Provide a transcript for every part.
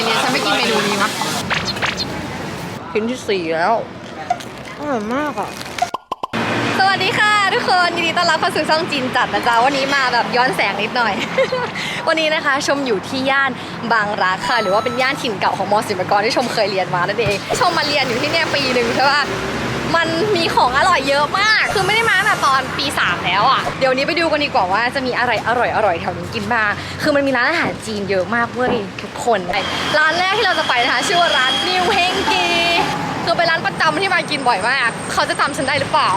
มัยเรียนฉันไม่กินเมนูนี้วะชิ้นที่สี่แล้วอร่อยมากอะสวัสดีค่ะทุกคนยินดีต้อนรับเข้าสู่ช่องจีนจัดนะจ๊ะวันนี้มาแบบย้อนแสงนิดหน่อย วันนี้นะคะชมอยู่ที่ย่านบางรักค่ะ หรือว่าเป็นย่านถิ่นเก่าของมศิลปากรที่ชมเคยเรียนมานั่นเองชมมาเรียนอยู่ที่เนี่ยปีหนึ่งใช่ป่ะ มันมีของอร่อยเยอะมาก คือไม่ได้มาตั้งแต่ตอนปี 3 แล้วอะ เดี๋ยวนี้ไปดูกันดีกว่าว่าจะมีอะไรอร่อยอร่อยๆแถวนี้กินบ้าง คือมันมีร้านอาหารจีนเยอะมากเว้ยทุกคน ร้านแรกที่เราจะไปนะคะชื่อว่าร้านนิวเฮงกี คือเป็นร้านประจำที่มากินบ่อยมาก เขาจะจำฉันได้หรือเปล่า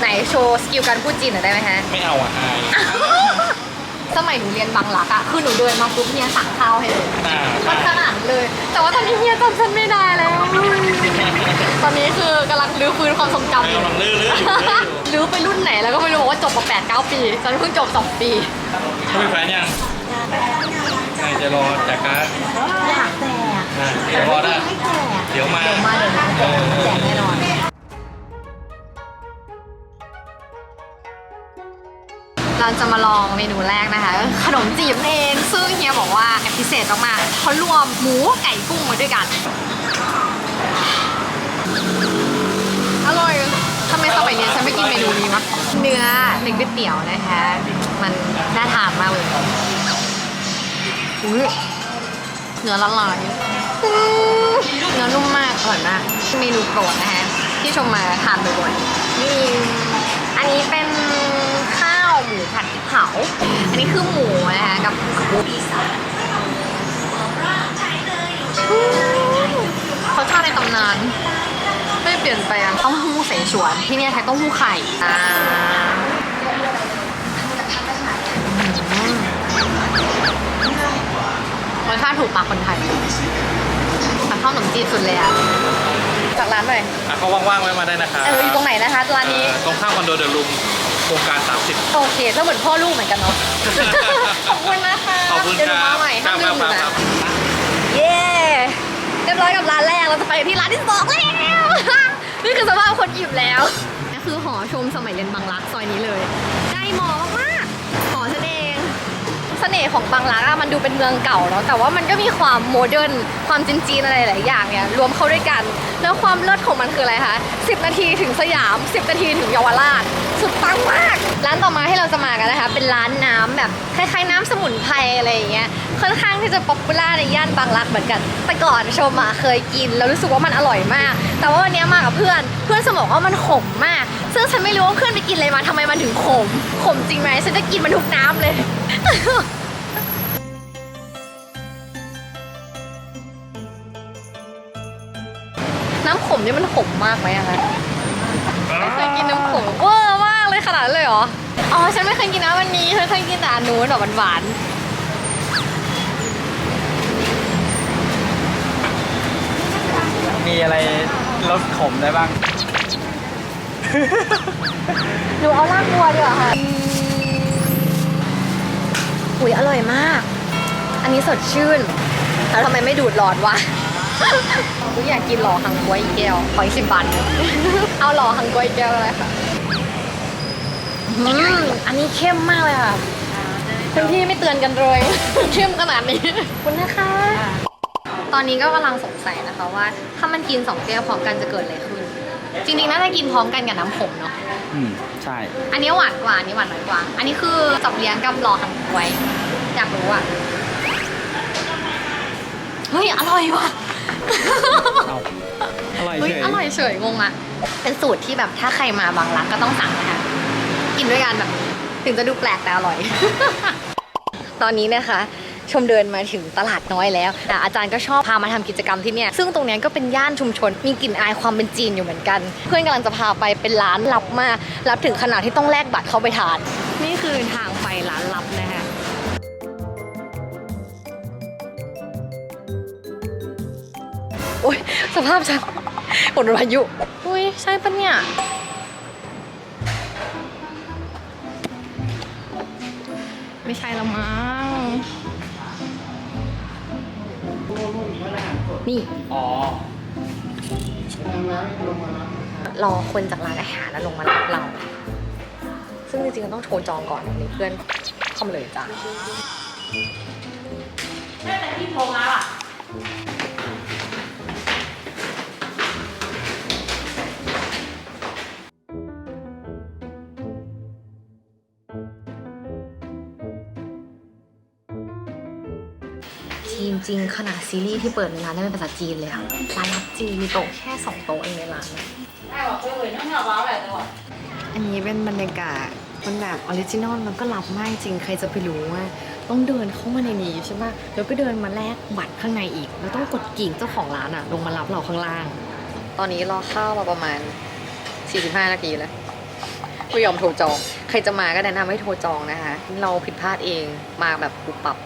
ไหนโชว์สกิลการพูดจีนหน่อยได้ไหมฮะ ไม่เอาอะอาย สมัยหนูเรียนบางหลักอะคือหนูเดินมาปุ๊บเฮียสั่งข้าวให้เลยอ่ามันขนาดเลย แต่ว่าตอนนี้เฮียจำฉันไม่ได้แล้ว ตอนนี้คือกำลังรื้อฟื้นความทรงจำอยู่กำลังลื้อลื้ออยู่ลื้ออยู่รื้อไปรุ่นไหนแล้วก็ไม่รู้บอกว่าจบมาแปดเก้าปีฉันเพิ่งจบสองปี เขามีแฟนยังไงจะรอจากการอยากแจกอ่าเดี๋ยวรอได้ ไม่แจกเดี๋ยวมาเดี๋ยวมาเดี๋ยวมาแจกแจกแน่นอน เราจะมาลองเมนูแรกนะคะขนมจีบนั่นเองซึ่งเฮียบอกว่าพิเศษมากๆเขารวมหมูไก่กุ้งมาด้วยกัน อร่อยทำไมสมัยเรียนฉันไม่กินเมนูนี้วะเนื้อในก๋วยเตี๋ยวนะคะ มันน่าทานมากเลยอุ้ยเนื้อละลายเนื้อนุ่มมากอร่อยมากเมนูโปรดนะคะที่ชมมาทานบ่อยๆนี่อันนี้เป็น หมูผัดพริกเผา อันนี้คือหมูนะคะกับผักเขาชอบในตำนาน ไม่เปลี่ยนแปลงเต้าหู้เสฉวน ที่เนี่ยใช้เต้าหู้ไข่อ่าอืมรสชาติถูกปากคนไทยมันข้าวขนมจีนสุดเลยอะจากร้านหน่อยอะเขาว่างๆไว้มาได้นะครับเอออยู่ตรงไหนนะคะร้านนี้ เอ่อตรงข้ามคอนโดเดอะลุมโครงการ 30 โอเคก็เหมือนพ่อลูกเหมือนกันเนาะ ขอบคุณนะคะขอบคุณเดี๋ยวหคนูรับมาใหม่ครัห้ามบลืมหนูครับนะเย้เรียบร้อยกับร้านแรกเราจะไปที่ร้านที่สองแล้ว นี่คือสภาพคนอิ่มแล้วนี่คือหอชมสมัยเรียนบางรักซอยนี้เลยใกล้มอมากๆหอฉันเอง เสน่ห์ของบางรักอะมันดูเป็นเมืองเก่าเนาะแต่ว่ามันก็มีความโมเดิร์นความจีนๆอะไรหลายอย่างเนี่ยรวมเข้าด้วยกัน แล้วความเลิศของมันคืออะไรคะ10 นาทีถึงสยาม 10 นาทีถึงเยาวราช สุดปังมาก ร้านต่อมาที่เราจะมากันนะคะ เป็นร้านน้ำแบบคล้ายๆน้ำสมุนไพรอะไรอย่างเงี้ย ค่อนข้างที่จะป๊อปปูล่าในย่านบางรักเหมือนกัน แต่ก่อนชมอะเคยกิน แล้วรู้สึกว่ามันอร่อยมาก แต่ว่าวันนี้มากับเพื่อน เพื่อนสมบอกว่ามันขมมาก ซึ่งฉันไม่รู้ว่าเพื่อนไปกินอะไรมาทำไมมันถึงขม ขมจริงไหมฉันจะกินมันทุกน้ำเลยน้ำขมนี่มันขมมากไหมอะคะไม่เคยกินน้ำผงเวอร์มากเลยข นาดนั้นเลยเหรอ อ๋อ ฉันไม่เคยกินน้ำวันนี้ฉันเคยกินแต่อันนู้นแบบหวานมีอะไรลดขมได้บ้าง ๆหนูเอาลากบัวดีกว่าค่ะอุ้ยอร่อยมาก อันนี้สดชื่น แล้วทำไมไม่ดูดหลอดวะ กูอยากกินหล่อหังกวยอีกแก้วขออีกสิบบาทหนึ่งเอาหล่อหังกวยอีกแก้วเลยค่ะ อืมอันนี้เข้มมากเลยค่ะคุณพี่ไม่เตือนกันเลยเข้มขนาดนี้ขอบคุณนะคะ ตอนนี้ก็กำลังสงสัยนะคะว่า ถ้ามันกินสองแก้วพร้อมกันจะเกิดอะไรขึ้น จริงๆน่าจะกินพร้อมกันกับน้ำผงเนาะอืมใช่ อันนี้หวานกว่าอันนี้หวานน้อยกว่า อันนี้คือจับเลี้ยงกับหล่อหังกวยอยากรู้อะเฮ้ยอร่อยว่ะเอาอร่อยเฮ้ยเฉยอร่อยเฉยงงอะเป็นสูตรที่แบบถ้าใครมาบางรักก็ต้องสั่งนะคะ กินด้วยกันแบบนี้ถึงจะดูแปลกแต่อร่อย ตอนนี้นะคะ ชมเดินมาถึงตลาดน้อยแล้วอะอาจารย์ก็ชอบพามาทำกิจกรรมที่เนี่ย ซึ่งตรงเนี้ยก็เป็นย่านชุมชน มีกลิ่นอายความเป็นจีนอยู่เหมือนกัน เพื่อนกำลังจะพาไปเป็นร้านลับมากลับถึงขนาดที่ต้องแลกบัตรเข้าไปทาน นี่คือทางไปร้านลับนะคะ โอ้ยสภาพฉันฝนพายุ อุ้ยใช่ปะเนี่ย ไม่ใช่ละมั้ง นี่ อ๋อรอคนจากร้านอาหารแล้วลงมารับเรา ซึ่งจริงๆเราต้องโทรจองก่อนมีเพื่อนเข้ามาเลยจ้ะทีมจ ริงขนาดซีรีส์ที่เปิดในร้านได้เป็นภาษาจีนเลยอะร้านรับจีนมีโต๊ะแค่สองโต๊ะเองในร้านอะอันนี้เป็นบรรยากาศมันแบบออริจินอลมันก็ลับมากจริงใครจะไปรู้ว่าต้องเดินเข้ามาในนี้ใช่ปะแล้วก็เดินมาแลกบัตรข้างในอีก แล้วต้องกดกิ่งเจ้าของร้านอะลงมารับเราข้างล่าง ตอนนี้รอข้าวมาประมาณ 45 นาทีแล้วไม่ยอมโทรจอง ใครจะมาก็แนะนำให้โทรจองนะคะ เราผิดพลาดเองมาแบบปุบปับ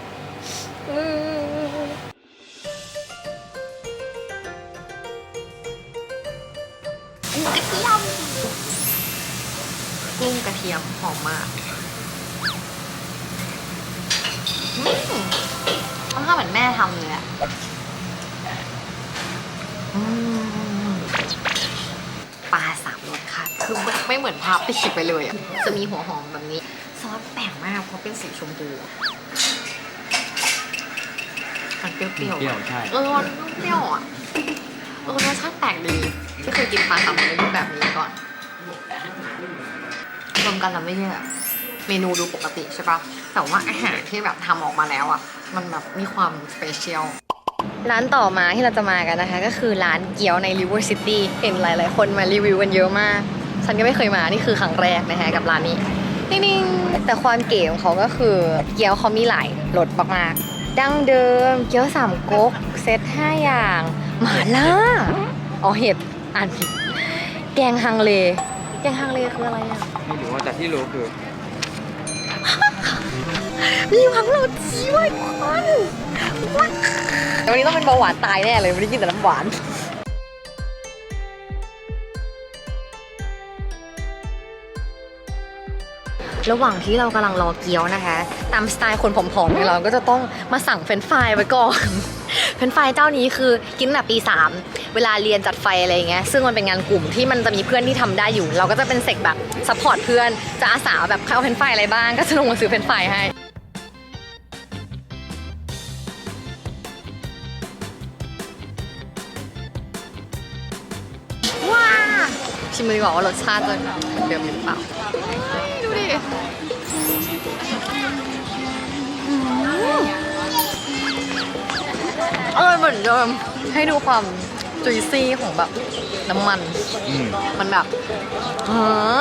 กุ้งกระเทียมหอมมากอืมมันก็เหมือนแม่ทำเลยอะอืมปลาสามรสค่ะ คือไม่เหมือนภาพที่คิดไปเลยอะจะมีหัวหอมแบบนี้ ซอสแปลกมากเพราะเป็นสีชมพูมันเปรี้ยวๆเปรี้ยวอะใช่ เออมันเปรี้ยวอะ เออรสชาติแปลกดีไม่เคยกินปลาสามรสในรูปแบบนี้ก่อนรวมกันแล้วไม่ใช่เมนูดูปกติใช่ปะแต่ว่าอาหารที่แบบทำออกมาแล้วอะ มันแบบมีความสเปเชียลร้านต่อมาที่เราจะมากันนะคะ ก็คือร้านเกี๊ยวใน River City เห็นหลาย ๆ คนมารีวิวกันเยอะมาก ฉันก็ไม่เคยมา นี่คือครั้งแรกนะคะกับร้านนี้นิ่งๆแต่ความเก๋ของเขาก็คือเกี๊ยวเขามีหลายรสมากๆดั้งเดิมเกี๊ยวสามก๊กเซตห้าอย่าง หม่าล่าอ๋อเห็ดอ่านผิดแกงฮังเล แกงฮังเลคืออะไรอะไม่รู้ว่าแต่ที่รู้คือมีหวังโรจีไว้ควันว้าวแต่วันนี้ต้องเป็นเบาหวานตายแน่เลยวันนี้กินแต่น้ำหวานระหว่างที่เรากำลังรอเกี๊ยวนะคะ ตามสไตล์คนผอมๆอย่างเราก็จะต้องมาสั่งเฟรนช์ฟรายไว้ก่อนเฟร นช์ฟเจ้านี้คือกินแต่ปี 3 เวลาเรียนจัดไฟอะไรอย่างเงี้ยซึ่งมันเป็นงานกลุ่มที่มันจะมีเพื่อนที่ทำได้อยู่ เราก็จะเป็นเซกแบบซัพพอร์ตเพื่อนจะอาสาแบบใครเอาเฟรนช์ฟอะไรบ้างก็จะลงมาซื้อเฟรนช์ฟให้ว้าชิมเลยดีกว่าว่ารสชาติจะเดือนเดิมหรือเปล่าดูดิ อร่อยเหมือนเดิมให้ดูความจุยซี่ของแบบน้ำมัน อืมมันแบบเอ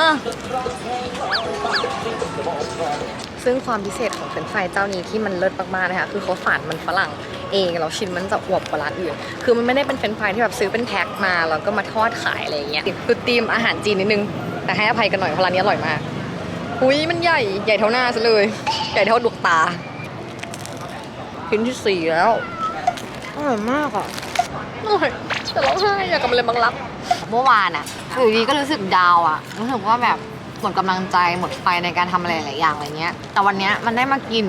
อซึ่งความพิเศษของเฟรนช์ฟรายเจ้านี้ที่มันเลิศมากๆนะคะคือเขาฝานมันฝรั่งเองแล้วชิ้นมันจะอวบกว่าร้านอื่น คือมันไม่ได้เป็นเฟรนช์ฟรายที่แบบซื้อเป็นแพ็คมาแล้วก็มาทอดขายอะไรอย่างเงี้ยคือธีมอาหารจีนนิดนึง แต่ให้อภัยกันหน่อยเพราะร้านนี้อร่อยมากอุ้ยมันใหญ่ใหญ่เท่าหน้าซะเลย ใหญ่เท่าดวงตาชิ้นที่สี่แล้ว อร่อยมากอะอร่อยแต่ร้องไห้อยากกำลังบังรับเมื่อวานอะอยู่ดีก็รู้สึกดาวอะรู้สึกว่าแบบหมดกำลังใจหมดไฟในการทำอะไรหลายอย่างอะไรเงี้ย แต่วันเนี้ยมันได้มากิน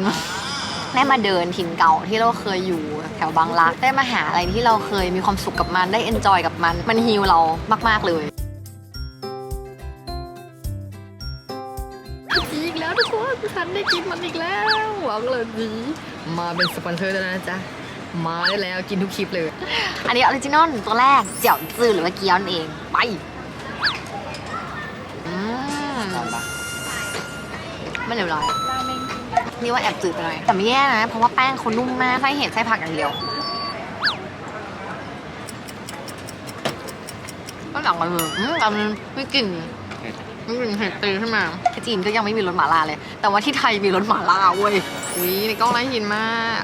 ได้มาเดินถิ่นเก่าที่เราเคยอยู่แถวบางรัก ได้มาหาอะไรที่เราเคยมีความสุขกับมันได้เอนจอยกับมัน มันฮิลเรามาก ๆ เลยอีกแล้วทุกคนฉันได้กินมันอีกแล้วหวังเลยดีมาเป็นสปอนเซอร์แล้วนะจ๊ะ มาได้แล้วกินทุกคลิปเลย อันนี้ออริจินอลตัวแรกเจียวจืดหรือว่าเกี๊ยวนั่นเอง ไปอืมตอนปะไม่เหลวร้อยนี่ว่าแอบจืดไปหน่อยแต่ไม่แย่นะ เพราะว่าแป้งเขานุ่มมากไส้เห็ดไส้ผักอย่างเดียวก็หลังกันเลยอืมแต่มันไม่กลิ่นเผ็ดไม่กลิ่นเห็ดตีขึ้นมาที่จีนก็ยังไม่มีรสหม่าล่าเลย แต่ว่าที่ไทยมีรสหม่าล่าเว้ยอุ้ยในกล้องน่ากินมาก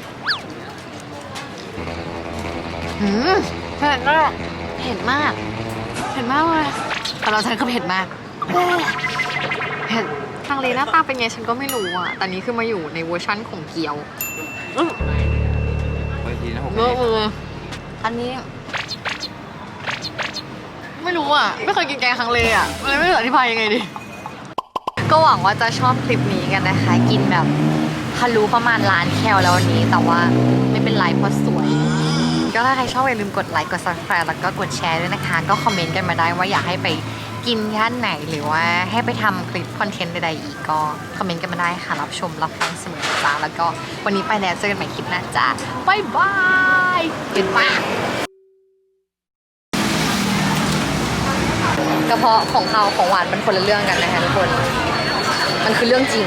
อืมเผ็ดมากเผ็ดมากเผ็ดมากเลยแต่เราฉันก็เผ็ดมากเผ็ดทางเลหน้าตาเป็นไงฉันก็ไม่รู้อะแต่นี้คือมาอยู่ในเวอร์ชั่นของเกี๊ยวอื้อเมื่อกี้นะผมเวอร์เวอร์อันนี้ ไม่รู้อะ ไม่เคยกินแกงฮังเลอะเลยไม่รู้อธิบายยังไงดีก็หวังว่าจะชอบคลิปนี้กันนะคะ กินแบบทะลุประมาณล้านแคลแล้ววันนี้ แต่ว่าไม่เป็นไรเพราะสวย ก็ถ้าใครชอบอย่าลืมกดไลค์กด subscribe แล้วก็กดแชร์ด้วยนะคะ ก็คอมเมนต์กันมาได้ว่าอยากให้ไปกินย่านไหนหรือว่าให้ไปทำคลิปคอนเทนต์ใดๆอีกก็คอมเมนต์กันมาได้ค่ะ รับชมรับฟังเสมอจ้าแล้วก็วันนี้ไปแล้วเจอกันใหม่คลิปหน้าจ้าบายบายเป็นปากระเพาะของเขาของหวานมันคนละเรื่องกันนะคะทุกคน มันคือเรื่องจริง